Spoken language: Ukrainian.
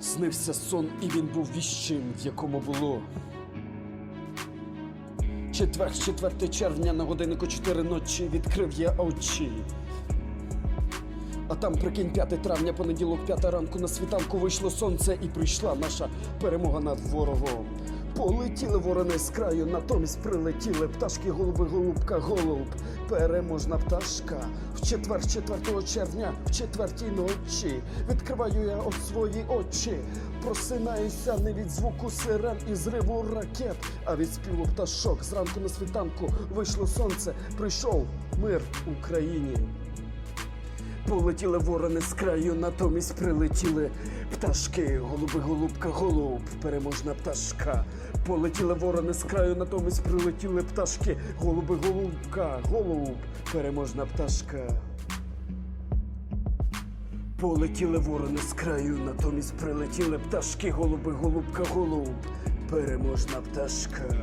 Снився сон, і він був віщим, в якому було. Четвер, 4 червня на годиннику 4 ночі відкрив я очі. А там, прикинь, 5 травня, понеділок, 5 ранку на світанку вийшло сонце і прийшла наша перемога над ворогом. Полетіли ворони з краю, натомість прилетіли пташки, голуби, голубка, голуб. Переможна пташка. В четвер, 4 червня, в четвертій ночі. Відкриваю я от свої очі. Просинаюся не від звуку сирен і зриву ракет, а від співу пташок. Зранку на світанку вийшло сонце, прийшов мир Україні. Полетіли ворони з краю, натомість прилетіли пташки, голуби, голубка, голуб, переможна пташка. Полетіли ворони з краю, натомість прилетіли пташки, голуби, голубка, голуб, переможна пташка. Полетіли ворони з краю, натомість прилетіли пташки, голуби, голубка, голуб, переможна пташка.